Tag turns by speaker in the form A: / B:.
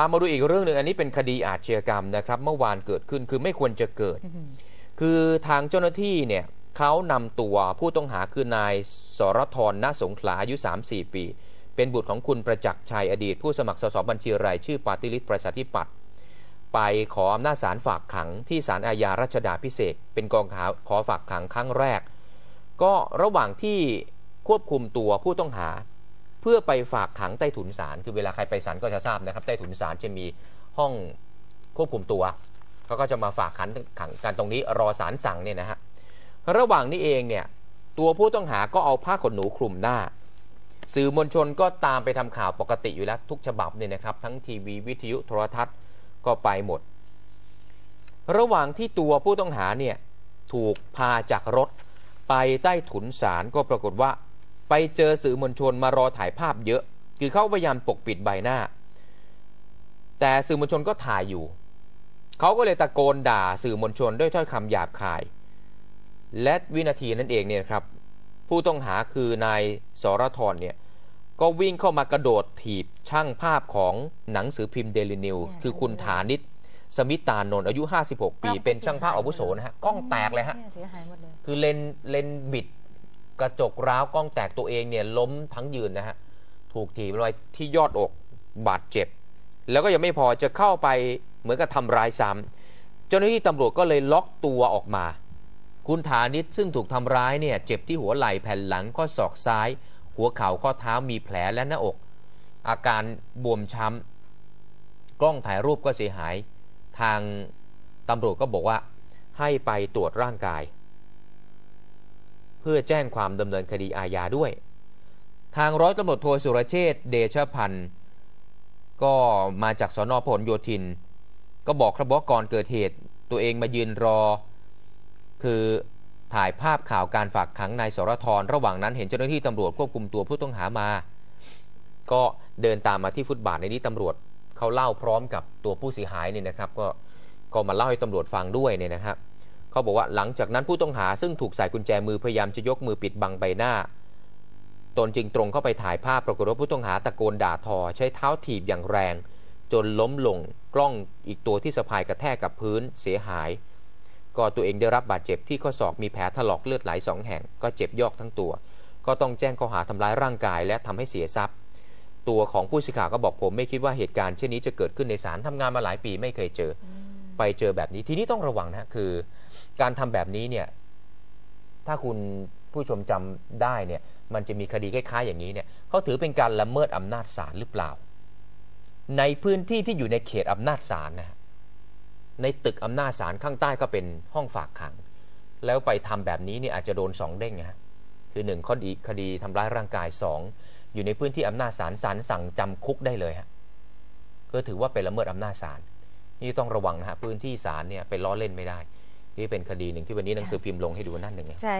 A: ามาดูอีกเรื่องหนึ่งอันนี้เป็นคดีอาชญากรรมนะครับ เมื่อวานเกิดขึ้นคือไม่ควรจะเกิด คือทางเจ้าหน้าที่เนี่ยเขานำตัวผู้ต้องหาคือนายสรธรณสงขลาอายุ 34 ปี เป็นบุตรของคุณประจักษ์ชัยอดีต ผู้สมัครสสบัญชีรายชื่อปาร์ติลิสต์ประชาธิปัตย์ไปขออำนาจศาลฝากขังที่ศาลอาญารัชดาพิเศษกเป็นกองขาวขอฝากขังครั้งแรก ก็ระหว่างที่ควบคุมตัวผู้ต้องหาเพื่อไปฝากขังใต้ถุนศาลคือเวลาใครไปศาลก็จะทราบนะครับ ใต้ถุนศาลจะมีห้องควบคุมตัวเขาก็จะมาฝากขังขังกันตรงนี้รอศาลสั่งเนี่ยนะฮะระหว่างนี้เองเนี่ยตัวผู้ต้องหาก็เอาผ้าขนหนูคลุมหน้า สื่อมวลชนก็ตามไปทำข่าวปกติอยู่แล้วทุกฉบับเนี่ยนะครับ ทั้งทีวีวิทยุโทรทัศน์ก็ไปหมด ระหว่างที่ตัวผู้ต้องหาเนี่ยถูกพาจากรถไปใต้ถุนศาลก็ปรากฏว่า ไปเจอสื่อมวลชนมารอถ่ายภาพเยอะ คือเขาพยายามปกปิดใบหน้า แต่สื่อมวลชนก็ถ่ายอยู่ เขาก็เลยตะโกนด่าสื่อมวลชนด้วยถ้อยคำหยาบคาย และวินาทีนั้นเองเนี่ยครับ ผู้ต้องหาคือนายสรธรเนี่ยก็วิ่งเข้ามากระโดดถีบช่างภาพของหนังสือพิมพ์เดลินิว
B: เนี่ย
A: คือคุณฐานิตสมิตานนท์อายุ 56 ปี เป็นช่างภาพอาวุโสนะฮะ กล้องแตกเลยฮะ
B: นี่เสียหายหมดเลย
A: คือเลนเลนบิด กระจกร้าวกล้องแตกตัวเองเนี่ยล้มทั้งยืนนะฮะถูกถีบลอยที่ยอดอกบาดเจ็บ แล้วก็ยังไม่พอจะเข้าไปเหมือนกับทำร้ายซ้ำเจ้าหน้าที่ตำรวจก็เลยล็อกตัวออกมา คุณฐานิตซึ่งถูกทำร้ายเนี่ยเจ็บที่หัวไหล่แผ่นหลังข้อศอกซ้าย หัวเข่าข้อเท้ามีแผลและหน้าอก อาการบวมช้ำกล้องถ่ายรูปก็เสียหาย ทางตำรวจก็บอกว่าให้ไปตรวจร่างกาย เพื่อแจ้งความดำเนินคดีอาญาด้วย ทางร้อยตำรวจโทสุรเชษฐ์เดชพันธ์ก็มาจากสนพหลโยธิน ก็บอกครับว่าก่อนเกิดเหตุ ตัวเองมายืนรอ คือถ่ายภาพข่าวการฝากขังนายสรธรระหว่างนั้นเห็นเจ้าหน้าที่ตำรวจควบคุมตัวผู้ต้องหามา ก็เดินตามมาที่ฟุตบาทในนี้ตำรวจเขาเล่าพร้อมกับตัวผู้เสียหายเนี่ยนะครับ ก็ก็มาเล่าให้ตำรวจฟังด้วยเนี่ยนะครับ เขาบอกว่าหลังจากนั้นผู้ต้องหาซึ่งถูกใส่กุญแจมือพยายามจะยกมือปิดบังใบหน้า ตนจึงตรงเข้าไปถ่ายภาพปรากฏว่าผู้ต้องหาตะโกนด่าทอ ใช้เท้าถีบอย่างแรง จนล้มลง กล้องอีกตัวที่สะพายกระแทกกับพื้นเสียหาย ก็ตัวเองได้รับบาดเจ็บที่ข้อศอกมีแผลถลอกเลือดไหลสองแห่ง ก็เจ็บยอกทั้งตัว ก็ต้องแจ้งข้อหาทำร้ายร่างกายและทำให้เสียทรัพย์ ตัวของผู้สื่อข่าวก็บอกผมไม่คิดว่าเหตุการณ์เช่นนี้จะเกิดขึ้นในศาลทำงานมาหลายปีไม่เคยเจอ ไปเจอแบบนี้ทีนี้ต้องระวังนะคือ การทำแบบนี้เนี่ย ถ้าคุณผู้ชมจำได้เนี่ย มันจะมีคดีคล้ายๆอย่างนี้เนี่ยเขาถือเป็นการละเมิดอำนาจศาลหรือเปล่า ในพื้นที่ที่อยู่ในเขตอำนาจศาลนะฮะในตึกอำนาจศาลข้างใต้ก็เป็นห้องฝากขัง แล้วไปทำแบบนี้เนี่ยอาจจะโดนสองเด้งนะคือหนึ่งคดีคดีทำร้ายร่างกายสองอยู่ในพื้นที่อำนาจศาลศาลสั่งจำคุกได้เลยฮะก็ถือว่าเป็นละเมิดอำนาจศาล นี่ต้องระวังนะฮะพื้นที่ศาลเนี่ยไปล้อเล่นไม่ได้ นี่เป็นคดีหนึ่งที่วันนี้หนังสือพิมพ์ลงให้ดูนั่นหนึ่งไง
B: ใช่